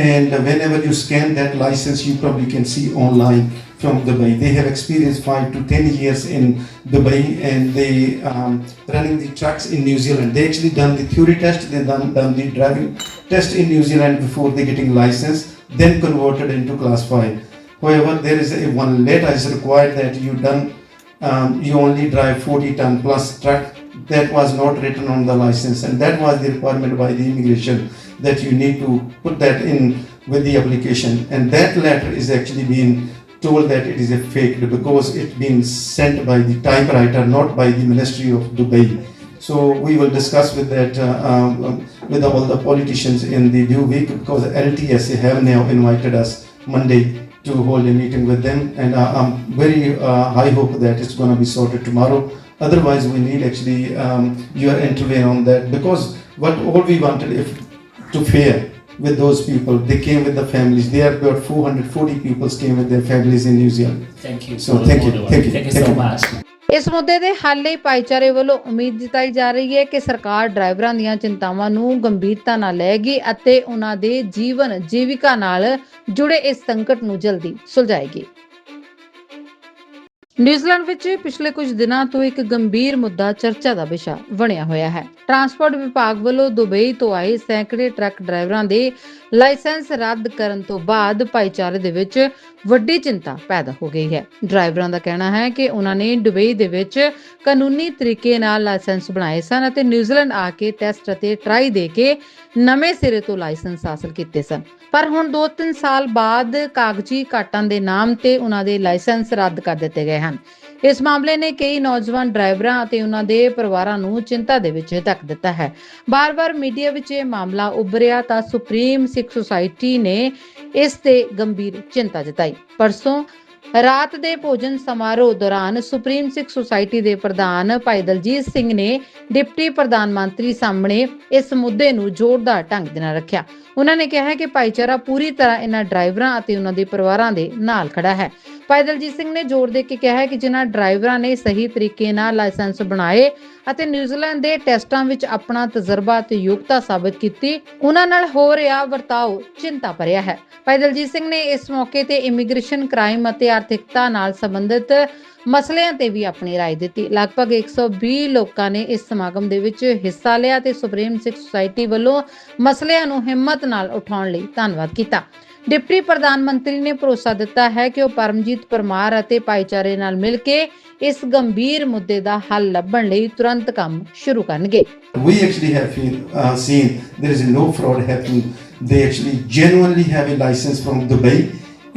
and whenever you scan that license, you probably can see online from Dubai. They have experienced five to ten years in Dubai, and they um, running the trucks in New Zealand. They actually done the theory test, they done done the driving test in New Zealand before they getting license, then converted into class five. However, there is a one letter is required that you done um, you only drive 40 ton plus truck that was not written on the license and that was the requirement by the immigration that you need to put that in with the application and that letter is actually being told that it is a fake because it's been sent by the typewriter not by the ministry of dubai so we will discuss with that uh, um, um, with all the politicians in the due week because LTSA have now invited us Monday to hold a meeting with them and uh, I'm very uh, high hope that it's going to be sorted tomorrow. Otherwise, we need actually um, your intervene on that because what all we wanted if to fair with those people. They came with the families. There about 440 people came with their families in New Zealand.
Thank you.
So, thank you, thank you,
Thank you so much.
ਇਸ ਮੁੱਦੇ ਦੇ ਹੱਲ ਲਈ ਭਾਈਚਾਰੇ ਵੱਲੋਂ ਉਮੀਦ ਜਤਾਈ ਜਾ ਰਹੀ ਹੈ ਕਿ ਸਰਕਾਰ ਡਰਾਈਵਰਾਂ ਦੀਆਂ ਚਿੰਤਾਵਾਂ ਨੂੰ ਗੰਭੀਰਤਾ ਨਾਲ ਲਏਗੀ ਅਤੇ ਉਹਨਾਂ ਦੇ ਜੀਵਨ ਜੀਵਿਕਾ ਨਾਲ ਜੁੜੇ ਇਸ ਸੰਕਟ ਨੂੰ ਜਲਦੀ ਸੁਲਝਾਏਗੀ ਨਿਊਜ਼ੀਲੈਂਡ ਵਿੱਚ ਪਿਛਲੇ ਕੁਝ ਦਿਨਾਂ ਤੋਂ ਇੱਕ ਗੰਭੀਰ ਮੁੱਦਾ ਚਰਚਾ ਦਾ ਵਿਸ਼ਾ ਬਣਿਆ ਹੋਇਆ ਹੈ। ਟਰਾਂਸਪੋਰਟ ਵਿਭਾਗ ਵੱਲੋਂ ਦੁਬਈ ਤੋਂ ਆਏ ਸੈਂਕੜੇ ਟਰੱਕ ਡਰਾਈਵਰਾਂ ਦੇ ਲਾਇਸੈਂਸ ਰੱਦ ਕਰਨ ਤੋਂ ਬਾਅਦ ਭਾਈਚਾਰੇ ਦੇ ਵਿੱਚ ਵੱਡੀ ਚਿੰਤਾ ਪੈਦਾ ਹੋ ਗਈ ਹੈ। ਡਰਾਈਵਰਾਂ ਦਾ ਕਹਿਣਾ ਹੈ ਕਿ ਉਹਨਾਂ ਨੇ ਦੁਬਈ ਦੇ ਵਿੱਚ ਕਾਨੂੰਨੀ ਤਰੀਕੇ ਨਾਲ ਲਾਇਸੈਂਸ ਬਣਾਏ ਸਨ ਅਤੇ ਨਿਊਜ਼ੀਲੈਂਡ ਆ ਕੇ ਟੈਸਟ ਅਤੇ ਟਰਾਈ ਦੇ ਕੇ ਨਵੇਂ ਸਿਰੇ ਤੋਂ ਲਾਇਸੈਂਸ ਹਾਸਲ ਕੀਤੇ ਸਨ। ਪਰ ਹੁਣ 2-3 ਸਾਲ ਬਾਅਦ ਕਾਗਜ਼ੀ ਘਾਟਾਂ ਦੇ ਨਾਮ ਤੇ ਉਹਨਾਂ ਦੇ ਲਾਇਸੈਂਸ ਰੱਦ ਕਰ ਦਿੱਤੇ ਗਏ ਹਨ। ਇਸ ਮਾਮਲੇ ਨੇ ਕਈ ਨੌਜਵਾਨ ਡਰਾਈਵਰਾਂ ਅਤੇ ਉਹਨਾਂ ਦੇ ਪਰਿਵਾਰਾਂ ਨੂੰ ਚਿੰਤਾ ਦੇ ਵਿੱਚ ਧੱਕ ਦਿੱਤਾ ਹੈ। ਬਾਰ-ਬਾਰ ਮੀਡੀਆ ਵਿੱਚ ਇਹ ਮਾਮਲਾ ਉੱਭਰਿਆ ਤਾਂ ਸੁਪਰੀਮ ਸਿੱਖ ਸੁਸਾਇਟੀ ਨੇ ਇਸ ਤੇ ਗੰਭੀਰ ਚਿੰਤਾ ਜਤਾਈ। ਪਰਸੋਂ ਰਾਤ ਦੇ ਭੋਜਨ ਸਮਾਰੋਹ ਦੌਰਾਨ ਸੁਪਰੀਮ ਸਿੱਖ ਸੁਸਾਇਟੀ ਦੇ ਪ੍ਰਧਾਨ ਭਾਈ ਦਲਜੀਤ ਸਿੰਘ ਨੇ ਡਿਪਟੀ ਪ੍ਰਧਾਨ ਮੰਤਰੀ ਸਾਹਮਣੇ ਇਸ ਮੁੱਦੇ ਨੂੰ ਜ਼ੋਰਦਾਰ ਢੰਗ ਦੇ ਨਾਲ ਰੱਖਿਆ। ਉਹਨਾਂ ਨੇ ਕਿਹਾ ਕਿ ਭਾਈਚਾਰਾ ਪੂਰੀ ਤਰ੍ਹਾਂ ਇਹਨਾਂ ਡਰਾਈਵਰਾਂ ਅਤੇ ਉਹਨਾਂ ਦੇ ਪਰਿਵਾਰਾਂ ਦੇ ਨਾਲ ਖੜਾ ਹੈ। ਭਾਈ ਦਲਜੀਤ ਸਿੰਘ ਨੇ ਜ਼ੋਰ ਦੇ ਕੇ ਕਿਹਾ ਹੈ ਕਿ ਜਿਨ੍ਹਾਂ ਡਰਾਈਵਰਾਂ ਨੇ ਸਹੀ ਤਰੀਕੇ ਨਾਲ ਲਾਇਸੈਂਸ ਬਣਾਏ ਅਤੇ ਨਿਊਜ਼ੀਲੈਂਡ ਦੇ ਟੈਸਟਾਂ ਵਿੱਚ ਆਪਣਾ ਤਜਰਬਾ ਤੇ ਯੋਗਤਾ ਸਾਬਤ ਕੀਤੀ ਉਹਨਾਂ ਨਾਲ ਹੋ ਰਿਹਾ ਵਰਤਾਓ ਚਿੰਤਾ ਭਰਿਆ ਹੈ ਭਾਈ ਦਲਜੀਤ ਸਿੰਘ ਨੇ ਇਸ ਮੌਕੇ ਤੇ ਇਮੀਗ੍ਰੇਸ਼ਨ ਕ੍ਰਾਈਮ ਅਤੇ ਆਰਥਿਕਤਾ ਨਾਲ ਸੰਬੰਧਿਤ ਮਸਲਿਆਂ ਤੇ ਵੀ ਆਪਣੀ رائے ਦਿੱਤੀ ਲਗਭਗ 120 ਲੋਕਾਂ ਨੇ ਇਸ ਸਮਾਗਮ ਦੇ ਵਿੱਚ ਹਿੱਸਾ ਲਿਆ ਤੇ ਸੁਪਰੀਮ ਸਿੱਖ ਸੁਸਾਇਟੀ ਵੱਲੋਂ ਮਸਲਿਆਂ ਨੂੰ ਹਿੰਮਤ ਨਾਲ ਉਠਾਉਣ ਲਈ ਧੰਨਵਾਦ ਕੀਤਾ ਡਿਪਟੀ ਪ੍ਰਧਾਨ ਮੰਤਰੀ ਨੇ ਭਰੋਸਾ ਦਿੱਤਾ ਹੈ ਕਿ ਉਹ ਪਰਮਜੀਤ ਪਰਮਾਰ ਅਤੇ ਭਾਈਚਾਰੇ ਨਾਲ ਮਿਲ ਕੇ ਇਸ ਗੰਭੀਰ ਮੁੱਦੇ ਦਾ ਹੱਲ ਲੱਭਣ ਲਈ ਤੁਰੰਤ ਕੰਮ ਸ਼ੁਰੂ ਕਰਨਗੇ
We actually have feel, uh, seen there is no fraud happening. They actually genuinely have a license from Dubai,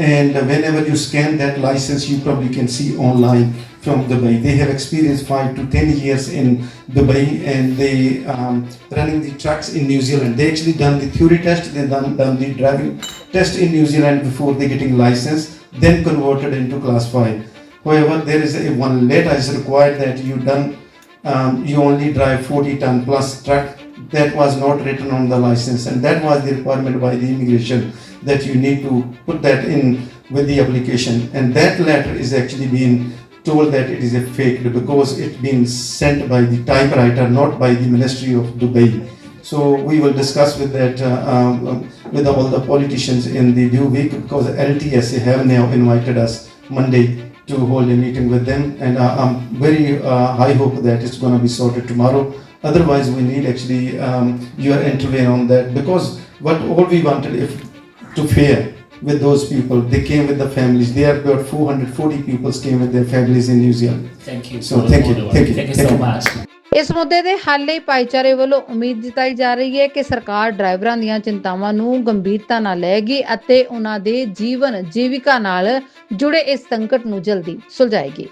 and whenever you scan that license, you probably can see online from Dubai. They have experienced five to ten years in Dubai, and they um, running the trucks in New Zealand. They actually done the theory test, they done, done the driving test in New Zealand before they getting license, then converted into class five. However, there is a one letter is required that you done um, you only drive 40 ton plus truck that was not written on the license and that was the requirement by the immigration that you need to put that in with the application. And that letter is actually being told that it is a fake because it's been sent by the typewriter not by the ministry of dubai. So we will discuss with that uh, um, um, with all the politicians in the due week because LTSA have now invited us Monday to hold a meeting with them. And uh, I'm very uh, high hope that it's going to be sorted tomorrow. Otherwise, we need actually um, your intervene on that because what all we wanted if to fair with those people. They came with the families. There are about 440 people came with their families in New Zealand.
Thank you.
So, thank you, thank you,
Thank you so much.
ਇਸ ਮੁੱਦੇ ਦੇ ਹੱਲ ਲਈ ਭਾਈਚਾਰੇ ਵੱਲੋਂ ਉਮੀਦ ਜਤਾਈ ਜਾ ਰਹੀ ਹੈ ਕਿ ਸਰਕਾਰ ਡਰਾਈਵਰਾਂ ਦੀਆਂ ਚਿੰਤਾਵਾਂ ਨੂੰ ਗੰਭੀਰਤਾ ਨਾਲ ਲਏਗੀ ਅਤੇ ਉਹਨਾਂ ਦੇ ਜੀਵਨ ਜੀਵਿਕਾ ਨਾਲ ਜੁੜੇ ਇਸ ਸੰਕਟ ਨੂੰ ਜਲਦੀ ਸੁਲਝਾਏਗੀ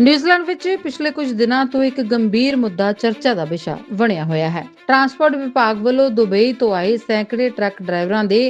ਨਿਊਜ਼ੀਲੈਂਡ ਵਿੱਚ ਪਿਛਲੇ ਕੁਝ ਦਿਨਾਂ ਤੋਂ ਇੱਕ ਗੰਭੀਰ ਮੁੱਦਾ ਚਰਚਾ ਦਾ ਵਿਸ਼ਾ ਬਣਿਆ ਹੋਇਆ ਹੈ। ਟਰਾਂਸਪੋਰਟ ਵਿਭਾਗ ਵੱਲੋਂ ਦੁਬਈ ਤੋਂ ਆਏ ਸੈਂਕੜੇ ਟਰੱਕ ਡਰਾਈਵਰਾਂ ਦੇ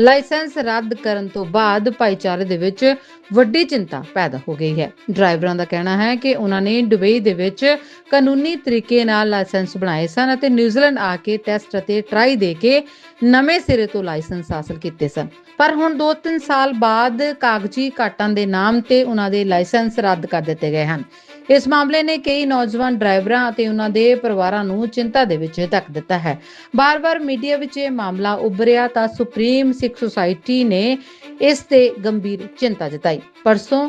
ਲਾਇਸੈਂਸ ਰੱਦ ਕਰਨ ਤੋਂ ਬਾਅਦ ਭਾਈਚਾਰੇ ਦੇ ਵਿੱਚ ਵੱਡੀ ਚਿੰਤਾ ਪੈਦਾ ਹੋ ਗਈ ਹੈ। ਡਰਾਈਵਰਾਂ ਦਾ ਕਹਿਣਾ ਹੈ ਕਿ ਉਹਨਾਂ ਨੇ ਦੁਬਈ ਦੇ ਵਿੱਚ ਕਾਨੂੰਨੀ ਤਰੀਕੇ ਨਾਲ ਲਾਇਸੈਂਸ ਬਣਾਏ ਸਨ ਅਤੇ ਨਿਊਜ਼ੀਲੈਂਡ ਆ ਕੇ ਟੈਸਟ ਅਤੇ ਟਰਾਈ ਦੇ ਕੇ ਨਵੇਂ ਸਿਰੇ ਤੋਂ ਲਾਇਸੈਂਸ ਹਾਸਲ ਕੀਤੇ ਸਨ। ਪਰ ਹੁਣ 2-3 ਸਾਲ ਬਾਅਦ ਕਾਗਜ਼ੀ ਘਾਟਾਂ ਦੇ ਨਾਮ ਤੇ ਉਹਨਾਂ ਦੇ ਲਾਇਸੈਂਸ ਰੱਦ ਕਰ ਦਿੱਤੇ ਗਏ ਹਨ। ਇਸ ਮਾਮਲੇ ਨੇ ਕਈ ਨੌਜਵਾਨ ਡਰਾਈਵਰਾਂ ਅਤੇ ਉਹਨਾਂ ਦੇ ਪਰਿਵਾਰਾਂ ਨੂੰ ਚਿੰਤਾ ਦੇ ਵਿੱਚ ਧੱਕ ਦਿੱਤਾ ਹੈ। ਬਾਰ-ਬਾਰ ਮੀਡੀਆ ਵਿੱਚ ਇਹ ਮਾਮਲਾ ਉੱਭਰਿਆ ਤਾਂ ਸੁਪਰੀਮ ਸਿੱਖ ਸੁਸਾਇਟੀ ਨੇ ਇਸ ਤੇ ਗੰਭੀਰ ਚਿੰਤਾ ਜਤਾਈ। ਪਰਸੋਂ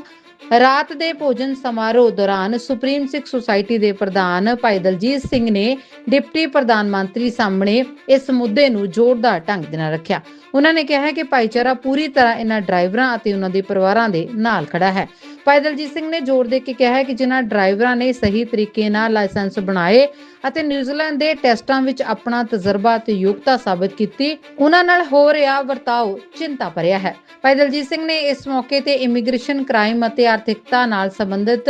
ਰਾਤ ਦੇ ਭੋਜਨ ਸਮਾਰੋਹ ਦੌਰਾਨ ਸੁਪਰੀਮ ਸਿੱਖ ਸੁਸਾਇਟੀ ਦੇ ਪ੍ਰਧਾਨ ਭਾਈ ਦਲਜੀਤ ਸਿੰਘ ਨੇ ਡਿਪਟੀ ਪ੍ਰਧਾਨ ਮੰਤਰੀ ਸਾਹਮਣੇ ਇਸ ਮੁੱਦੇ ਨੂੰ ਜ਼ੋਰਦਾਰ ਢੰਗ ਦੇ ਨਾਲ ਰੱਖਿਆ। ਉਹਨਾਂ ਨੇ ਕਿਹਾ ਕਿ ਭਾਈਚਾਰਾ ਪੂਰੀ ਤਰ੍ਹਾਂ ਇਹਨਾਂ ਡਰਾਈਵਰਾਂ ਅਤੇ ਉਹਨਾਂ ਦੇ ਪਰਿਵਾਰਾਂ ਦੇ ਨਾਲ ਖੜਾ ਹੈ। ਭਾਈ ਦਲਜੀਤ ਸਿੰਘ ਨੇ ਜ਼ੋਰ ਦੇ ਕੇ ਕਿਹਾ ਹੈ ਕਿ ਜਿਨ੍ਹਾਂ ਡਰਾਈਵਰਾਂ ਨੇ ਸਹੀ ਤਰੀਕੇ ਨਾਲ ਲਾਇਸੈਂਸ ਬਣਾਏ ਅਤੇ ਨਿਊਜ਼ੀਲੈਂਡ ਦੇ ਟੈਸਟਾਂ ਵਿੱਚ ਆਪਣਾ ਤਜਰਬਾ ਤੇ ਯੋਗਤਾ ਸਾਬਤ ਕੀਤੀ ਉਹਨਾਂ ਨਾਲ ਹੋ ਰਿਹਾ ਵਰਤਾਓ ਚਿੰਤਾ ਭਰਿਆ ਹੈ ਭਾਈ ਦਲਜੀਤ ਸਿੰਘ ਨੇ ਇਸ ਮੌਕੇ ਤੇ ਇਮੀਗ੍ਰੇਸ਼ਨ ਕ੍ਰਾਈਮ ਅਤੇ ਆਰਥਿਕਤਾ ਨਾਲ ਸੰਬੰਧਿਤ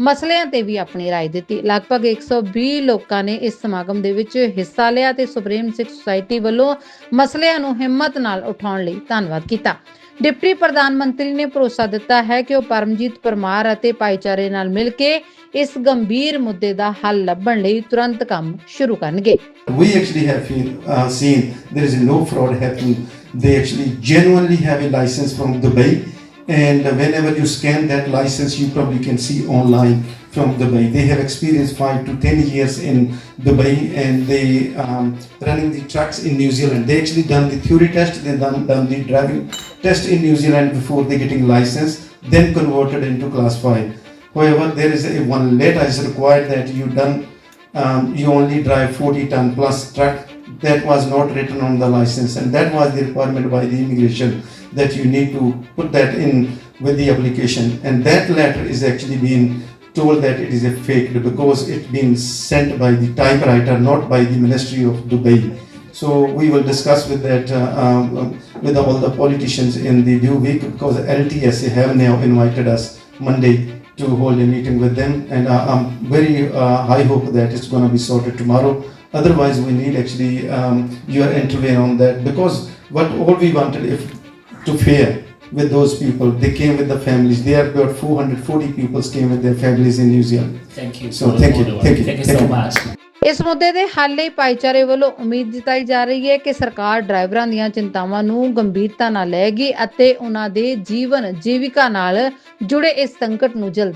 ਮਸਲਿਆਂ ਤੇ ਵੀ ਆਪਣੀ رائے ਦਿੱਤੀ ਲਗਭਗ 120 ਲੋਕਾਂ ਨੇ ਇਸ ਸਮਾਗਮ ਦੇ ਵਿੱਚ ਹਿੱਸਾ ਲਿਆ ਤੇ ਸੁਪਰੀਮ ਸਿੱਖ ਸੁਸਾਇਟੀ ਵੱਲੋਂ ਮਸਲਿਆਂ ਨੂੰ ਹਿੰਮਤ ਨਾਲ ਉਠਾਉਣ ਲਈ ਧੰਨਵਾਦ ਕੀਤਾ ਡਿਪਟੀ ਪ੍ਰਧਾਨ ਮੰਤਰੀ ਨੇ ਭਰੋਸਾ ਦਿੱਤਾ ਹੈ ਕਿ ਉਹ ਪਰਮਜੀਤ ਪਰਮਾਰ ਅਤੇ ਭਾਈਚਾਰੇ ਨਾਲ ਮਿਲ ਕੇ ਇਸ ਗੰਭੀਰ ਮੁੱਦੇ ਦਾ ਹੱਲ ਲੱਭਣ ਲਈ ਤੁਰੰਤ ਕੰਮ ਸ਼ੁਰੂ ਕਰਨਗੇ
We actually have feel, uh, seen there is no fraud happening. They actually genuinely have a license from Dubai, and whenever you scan that license, you probably can see online from Dubai. They have experienced five to ten years in Dubai, and they um, running the trucks in New Zealand. They actually done the theory test, they done, done the driving test in New Zealand before they getting license, then converted into class five. However, there is a one letter is required that you done um, you only drive 40 ton plus truck that was not written on the license and that was the requirement by the immigration that you need to put that in with the application and that letter is actually being told that it is a fake because it's been sent by the typewriter not by the ministry of dubai so we will discuss with that uh, um, um, with all the politicians in the due week because LTSA have now invited us Monday to hold a meeting with them and uh, I'm very uh, high hope that it's going to be sorted tomorrow. Otherwise, we need actually um, your intervene on that because what all we wanted if to fair with those people. They came with the families. There are about 440 people came with their families in New Zealand.
Thank you.
So, thank you, thank you,
Thank you so much.
ਇਸ ਮੁੱਦੇ ਦੇ ਹੱਲ ਲਈ ਭਾਈਚਾਰੇ ਵੱਲੋਂ ਉਮੀਦ ਜਤਾਈ ਜਾ ਰਹੀ ਹੈ ਕਿ ਸਰਕਾਰ ਡਰਾਈਵਰਾਂ ਦੀਆਂ ਚਿੰਤਾਵਾਂ ਨੂੰ ਗੰਭੀਰਤਾ ਨਾਲ ਲਏਗੀ ਅਤੇ ਉਹਨਾਂ ਦੇ ਜੀਵਨ ਜੀਵਿਕਾ ਨਾਲ ਜੁੜੇ ਇਸ ਸੰਕਟ ਨੂੰ ਜਲਦੀ